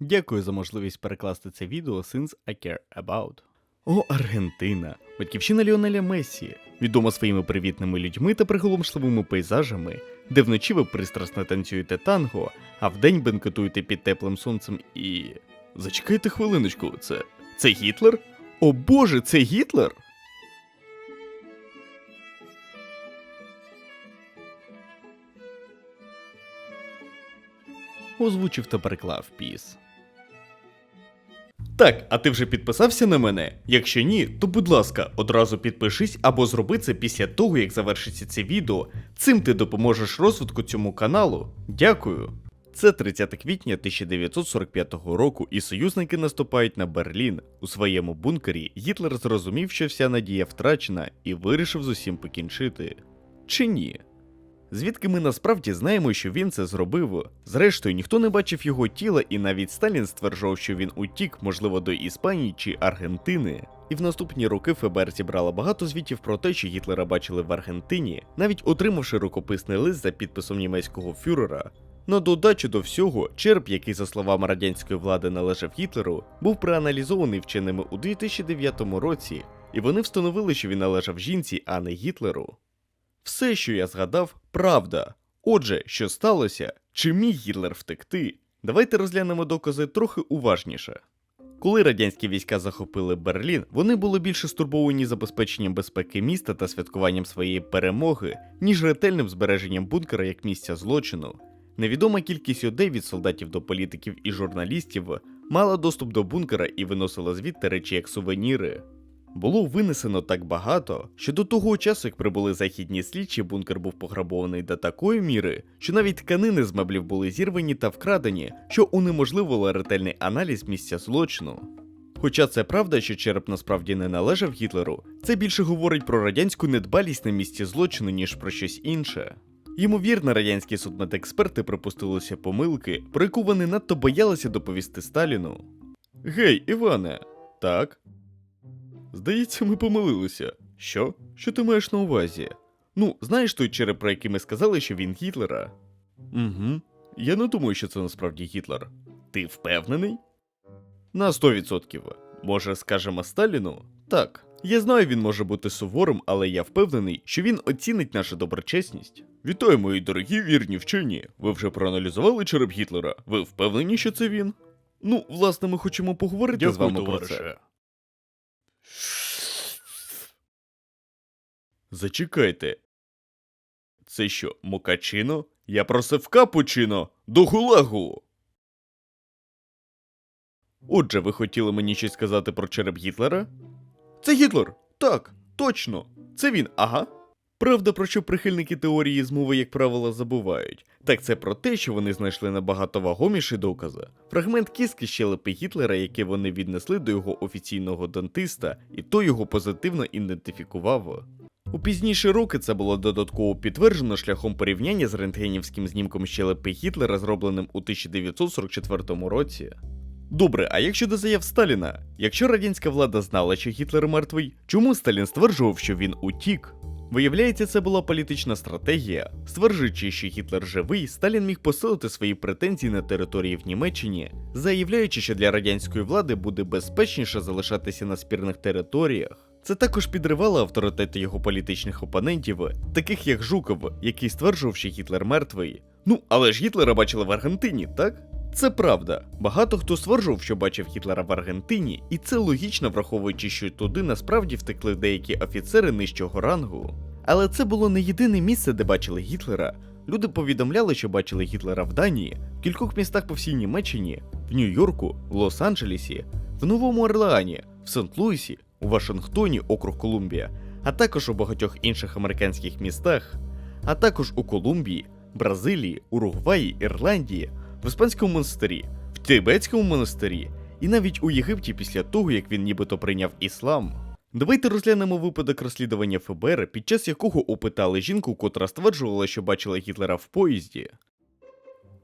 Дякую за можливість перекласти це відео since I care about. О, Аргентина, батьківщина Ліонеля Мессі, відома своїми привітними людьми та приголомшливими пейзажами, де вночі ви пристрасно танцюєте танго, а вдень бенкетуєте під теплим сонцем і. Зачекайте хвилиночку, це. Це Гітлер? О боже, це Гітлер? Озвучив та переклав піс. Так, а ти вже підписався на мене? Якщо ні, то будь ласка, одразу підпишись або зроби це після того, як завершиться це відео. Цим ти допоможеш розвитку цьому каналу. Дякую. Це 30 квітня 1945 року, і союзники наступають на Берлін. У своєму бункері Гітлер зрозумів, що вся надія втрачена, і вирішив з усім покінчити. Чи ні? Звідки ми насправді знаємо, що він це зробив? Зрештою, ніхто не бачив його тіла, і навіть Сталін стверджував, що він утік, можливо, до Іспанії чи Аргентини. І в наступні роки ФБР зібрала багато звітів про те, що Гітлера бачили в Аргентині, навіть отримавши рукописний лист за підписом німецького фюрера. На додачу до всього, череп, який, за словами радянської влади, належав Гітлеру, був проаналізований вченими у 2009 році, і вони встановили, що він належав жінці, а не Гітлеру. Все, що я згадав, правда. Отже, що сталося? Чи міг Гітлер втекти? Давайте розглянемо докази трохи уважніше. Коли радянські війська захопили Берлін, вони були більше стурбовані забезпеченням безпеки міста та святкуванням своєї перемоги, ніж ретельним збереженням бункера як місця злочину. Невідома кількість людей від солдатів до політиків і журналістів мала доступ до бункера і виносила звідти речі як сувеніри. Було винесено так багато, що до того часу, як прибули західні слідчі, бункер був пограбований до такої міри, що навіть тканини з меблів були зірвані та вкрадені, що унеможливило ретельний аналіз місця злочину. Хоча це правда, що череп насправді не належав Гітлеру, це більше говорить про радянську недбалість на місці злочину, ніж про щось інше. Ймовірно, радянські судмедексперти припустилися помилки, про яку вони надто боялися доповісти Сталіну. Гей, Іване, так? Здається, ми помилилися. Що? Що ти маєш на увазі? Ну, знаєш той череп, про який ми сказали, що він Гітлера? Угу. Я не думаю, що це насправді Гітлер. Ти впевнений? На 100%. Може, скажемо Сталіну? Так. Я знаю, він може бути суворим, але я впевнений, що він оцінить нашу доброчесність. Вітаю, мої дорогі вірні вчені. Ви вже проаналізували череп Гітлера? Ви впевнені, що це він? Ну, власне, ми хочемо поговорити з вами про це. Зачекайте. Це що, мокачино? Я просив капучино до гулагу. Отже, ви хотіли мені щось сказати про череп Гітлера? Це Гітлер! Так, точно. Це він, ага. Правда, про що прихильники теорії змови, як правило, забувають. Так це про те, що вони знайшли набагато вагоміші докази. Фрагмент кістки щелепи Гітлера, який вони віднесли до його офіційного дантиста, і той його позитивно ідентифікував. У пізніші роки це було додатково підтверджено шляхом порівняння з рентгенівським знімком щелепи Гітлера, зробленим у 1944 році. Добре, а як щодо заяв Сталіна? Якщо радянська влада знала, що Гітлер мертвий, чому Сталін стверджував, що він утік? Виявляється, це була політична стратегія. Стверджуючи, що Гітлер живий, Сталін міг посилити свої претензії на території в Німеччині, заявляючи, що для радянської влади буде безпечніше залишатися на спірних територіях. Це також підривало авторитет його політичних опонентів, таких як Жуков, який стверджував, що Гітлер мертвий. Ну, але ж Гітлера бачили в Аргентині, так? Це правда. Багато хто стверджував, що бачив Гітлера в Аргентині, і це логічно, враховуючи, що туди насправді втекли деякі офіцери нижчого рангу. Але це було не єдине місце, де бачили Гітлера. Люди повідомляли, що бачили Гітлера в Данії, в кількох містах по всій Німеччині, в Нью-Йорку, в Лос-Анджелесі, в Новому Орлеані, в Сент-Луісі, у Вашингтоні, округ Колумбія, а також у багатьох інших американських містах, а також у Колумбії, Бразилії, Уругваї, Ірландії, в Іспанському монастирі, в Тибетському монастирі і навіть у Єгипті після того, як він нібито прийняв іслам. Давайте розглянемо випадок розслідування ФБР, під час якого опитали жінку, котра стверджувала, що бачила Гітлера в поїзді.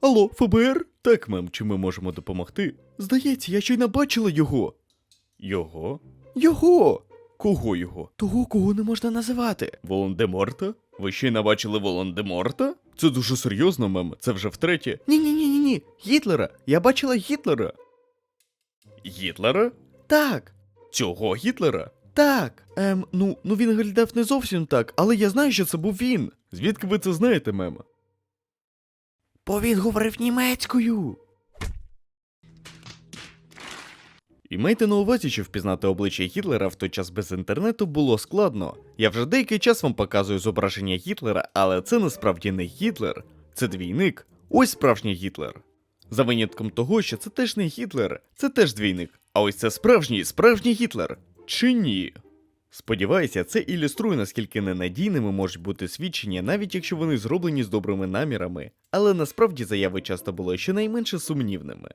Алло, ФБР? Так, мем, чи ми можемо допомогти? Здається, я щойно бачила його. Його? Його! Кого його? Того, кого не можна називати. Волан-де-Морта? Ви щойно бачили Волан-де-Морта? Це дуже серйозно, мем. Це вже втретє. Ні, ні. Гітлера. Я бачила Гітлера. Гітлера? Так, Цього Гітлера? так. Ем, ну, ну він виглядав не зовсім так, але я знаю, що це був він. Звідки ви це знаєте, мем? Бо він говорив німецькою. І майте на увазі, що впізнати обличчя Гітлера в той час без інтернету було складно. Я вже деякий час вам показую зображення Гітлера, але це насправді не Гітлер, це двійник. Ось справжній Гітлер. За винятком того, що це теж не Гітлер, це теж двійник. А ось це справжній, справжній Гітлер. Чи ні? Сподіваюся, це ілюструє, наскільки ненадійними можуть бути свідчення, навіть якщо вони зроблені з добрими намірами, але насправді заяви часто були щонайменше сумнівними.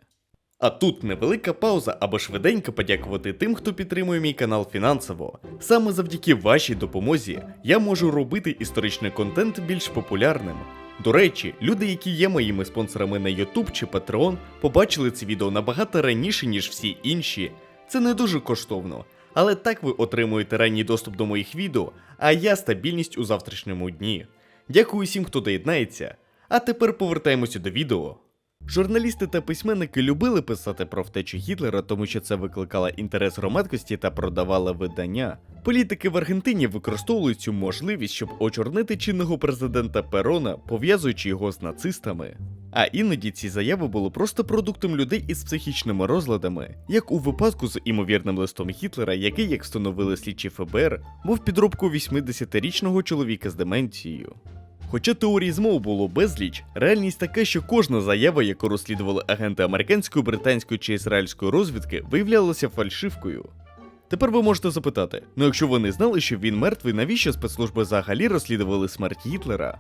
А тут невелика пауза, аби швиденько подякувати тим, хто підтримує мій канал фінансово. Саме завдяки вашій допомозі я можу робити історичний контент більш популярним. До речі, люди, які є моїми спонсорами на YouTube чи Patreon, побачили це відео набагато раніше, ніж всі інші. Це не дуже коштовно, але так ви отримуєте ранній доступ до моїх відео, а я стабільність у завтрашньому дні. Дякую всім, хто доєднається. А тепер повертаємося до відео. Журналісти та письменники любили писати про втечу Гітлера, тому що це викликало інтерес громадськості та продавало видання. Політики в Аргентині використовували цю можливість, щоб очорнити чинного президента Перона, пов'язуючи його з нацистами. А іноді ці заяви були просто продуктом людей із психічними розладами, як у випадку з імовірним листом Гітлера, який, як встановили слідчі ФБР, був підробкою 80-річного чоловіка з деменцією. Хоча теорій змов було безліч, реальність така, що кожна заява, яку розслідували агенти американської, британської чи ізраїльської розвідки, виявлялася фальшивкою. Тепер ви можете запитати: ну якщо вони знали, що він мертвий, навіщо спецслужби взагалі розслідували смерть Гітлера?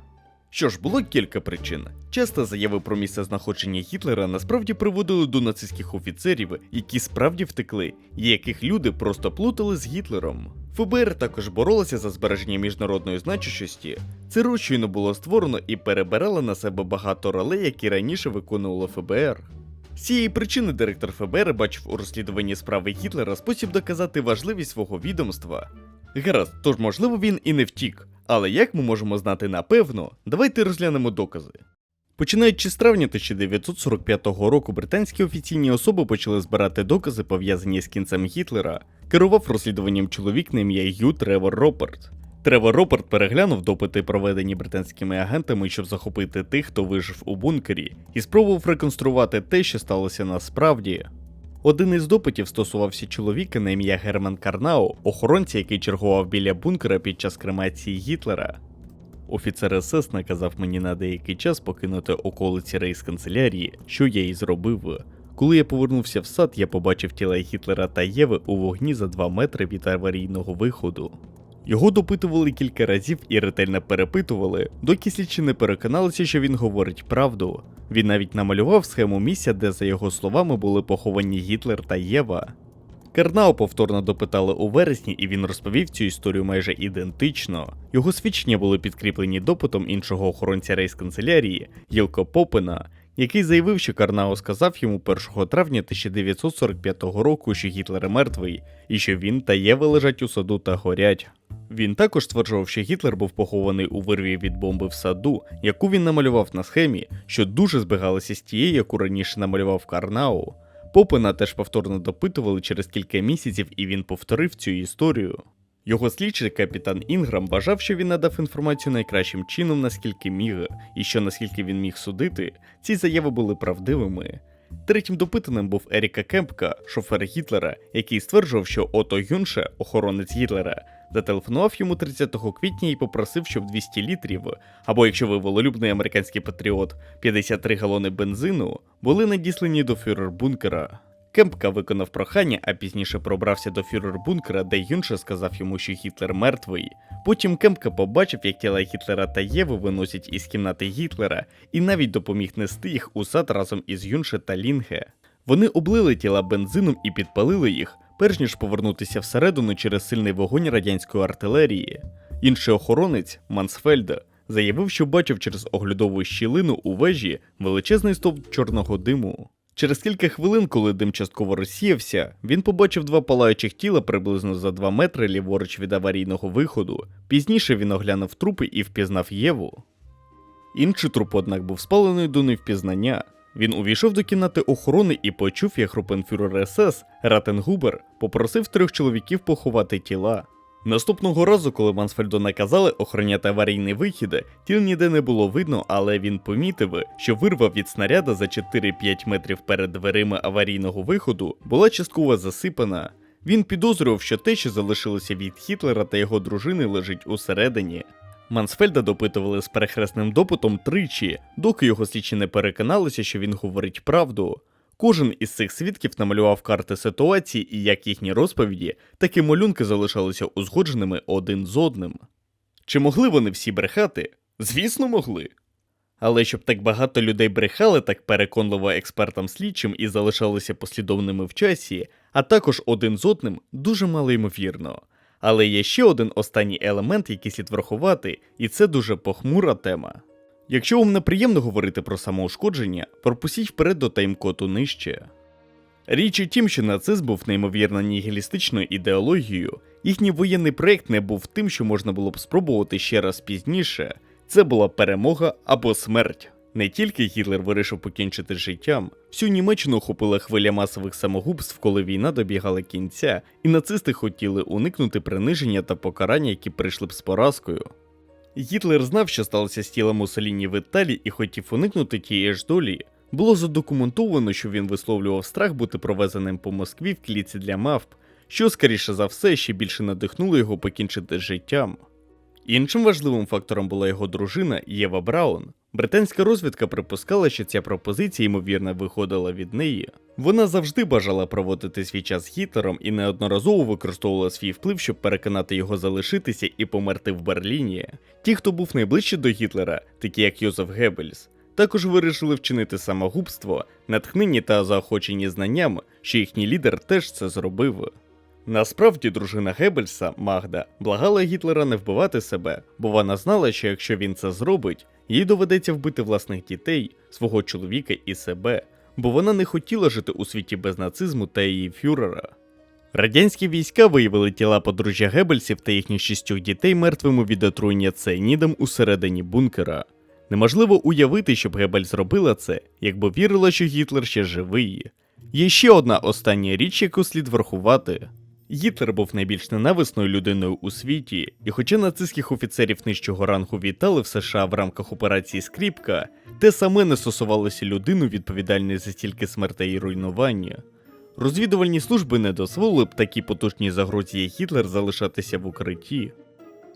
Що ж, було кілька причин. Часто заяви про місце знаходження Гітлера насправді приводили до нацистських офіцерів, які справді втекли, і яких люди просто плутали з Гітлером. ФБР також боролося за збереження міжнародної значущості. Це руch було створено і перебирало на себе багато ролей, які раніше виконувало ФБР. З цієї причини директор ФБР бачив у розслідуванні справи Гітлера спосіб доказати важливість свого відомства. Гаразд, тож можливо він і не втік, але як ми можемо знати напевно, давайте розглянемо докази. Починаючи з травня 1945 року, британські офіційні особи почали збирати докази, пов'язані з кінцем Гітлера. Керував розслідуванням чоловік на ім'я Ю Тревор Роберт. Тревор Роберт переглянув допити, проведені британськими агентами, щоб захопити тих, хто вижив у бункері, і спробував реконструвати те, що сталося насправді. Один із допитів стосувався чоловіка на ім'я Герман Карнау, охоронця, який чергував біля бункера під час кремації Гітлера. Офіцер СС наказав мені на деякий час покинути околиці рейс-канцелярії, що я і зробив. Коли я повернувся в сад, я побачив тіла Гітлера та Єви у вогні за 2 метри від аварійного виходу. Його допитували кілька разів і ретельно перепитували, доки слідчі не переконалися, що він говорить правду. Він навіть намалював схему місця, де, за його словами, були поховані Гітлер та Єва. Карнау повторно допитали у вересні, і він розповів цю історію майже ідентично. Його свідчення були підкріплені допитом іншого охоронця рейс-канцелярії Єлко Попена, який заявив, що Карнау сказав йому 1 травня 1945 року, що Гітлер мертвий, і що він та Єва лежать у саду та горять. Він також стверджував, що Гітлер був похований у вирві від бомби в саду, яку він намалював на схемі, що дуже збігалася з тією, яку раніше намалював Карнау. Попена теж повторно допитували через кілька місяців, і він повторив цю історію. Його слідчий капітан Інграм вважав, що він надав інформацію найкращим чином, наскільки міг, і що наскільки він міг судити, ці заяви були правдивими. Третім допитаним був Еріка Кемпка, шофер Гітлера, який стверджував, що Ото Юнше, охоронець Гітлера, зателефонував йому 30 квітня і попросив, щоб 200 літрів, або якщо ви волелюбний американський патріот, 53 галони бензину були надіслані до фюрер-бункера. Кемпка виконав прохання, а пізніше пробрався до фюрер-бункера, де Юнше сказав йому, що Гітлер мертвий. Потім Кемпка побачив, як тіла Гітлера та Єви виносять із кімнати Гітлера, і навіть допоміг нести їх у сад разом із Юнше та Лінге. Вони облили тіла бензином і підпалили їх, перш ніж повернутися всередину через сильний вогонь радянської артилерії. Інший охоронець Мансфельда заявив, що бачив через оглядову щілину у вежі величезний стовп чорного диму. Через кілька хвилин, коли дим частково розсіявся, він побачив два палаючих тіла приблизно за 2 метри ліворуч від аварійного виходу. Пізніше він оглянув трупи і впізнав Єву. Інший труп, однак, був спалений до невпізнання. Він увійшов до кімнати охорони і почув, як групенфюрер СС Ратенгубер попросив трьох чоловіків поховати тіла. Наступного разу, коли Мансфельду наказали охороняти аварійний вихід, тіл ніде не було видно, але він помітив, що вирва від снаряда за 4-5 метрів перед дверима аварійного виходу була частково засипана. Він підозрював, що те, що залишилося від Гітлера та його дружини, лежить усередині. Мансфельда допитували з перехресним допитом тричі, доки його слідчі не переконалися, що він говорить правду. Кожен із цих свідків намалював карти ситуації, і як їхні розповіді, так і малюнки залишалися узгодженими один з одним. Чи могли вони всі брехати? Звісно, могли. Але щоб так багато людей брехали так переконливо експертам слідчим і залишалися послідовними в часі, а також один з одним, дуже мало ймовірно. Але є ще один останній елемент, який слід врахувати, і це дуже похмура тема. Якщо вам неприємно говорити про самоушкодження, пропустіть вперед до таймкоту нижче. Річ у тім, що нацизм був неймовірно нігілістичною ідеологією, їхній воєнний проєкт не був тим, що можна було б спробувати ще раз пізніше. Це була перемога або смерть. Не тільки Гітлер вирішив покінчити життям, всю Німеччину охопила хвиля масових самогубств, коли війна добігала кінця, і нацисти хотіли уникнути приниження та покарання, які прийшли б з поразкою. Гітлер знав, що сталося з тілом Муссоліні в Італії і хотів уникнути тієї ж долі. Було задокументовано, що він висловлював страх бути провезеним по Москві в кліці для мавп, що, скоріше за все, ще більше надихнуло його покінчити життям. Іншим важливим фактором була його дружина Єва Браун. Британська розвідка припускала, що ця пропозиція, ймовірно, виходила від неї. Вона завжди бажала проводити свій час з Гітлером і неодноразово використовувала свій вплив, щоб переконати його залишитися і померти в Берліні. Ті, хто був найближче до Гітлера, такі як Йозеф Геббельс, також вирішили вчинити самогубство, натхнені та заохочені знанням, що їхній лідер теж це зробив. Насправді, дружина Геббельса, Магда, благала Гітлера не вбивати себе, бо вона знала, що якщо він це зробить, їй доведеться вбити власних дітей, свого чоловіка і себе, бо вона не хотіла жити у світі без нацизму та її фюрера. Радянські війська виявили тіла подружжя Геббельсів та їхніх шістьох дітей мертвими від отруєння цианідом усередині бункера. Неможливо уявити, щоб Геббель зробила це, якби вірила, що Гітлер ще живий. Є ще одна остання річ, яку слід врахувати. Гітлер був найбільш ненависною людиною у світі, і хоча нацистських офіцерів нижчого рангу вітали в США в рамках операції Скріпка, те саме не стосувалося людину, відповідальної за стільки смертей і руйнування. Розвідувальні служби не дозволили б такій потужній загрозі, Гітлер, залишатися в укритті.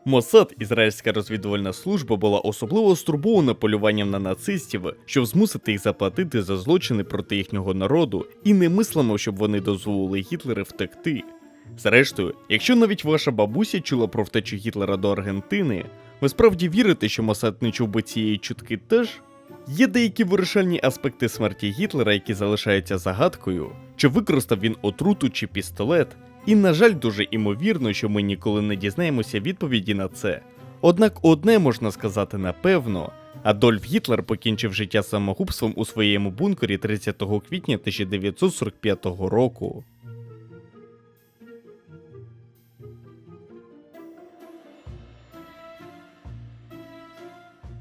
Мосад, ізраїльська розвідувальна служба, була особливо стурбована полюванням на нацистів, щоб змусити їх заплатити за злочини проти їхнього народу, і не мислимо, щоб вони дозволили Гітлеру втекти. Зрештою, якщо навіть ваша бабуся чула про втечу Гітлера до Аргентини, ви справді вірите, що Мосад не чув би цієї чутки теж? Є деякі вирішальні аспекти смерті Гітлера, які залишаються загадкою, чи використав він отруту чи пістолет, і, на жаль, дуже імовірно, що ми ніколи не дізнаємося відповіді на це. Однак одне можна сказати напевно: Адольф Гітлер покінчив життя самогубством у своєму бункері 30 квітня 1945 року.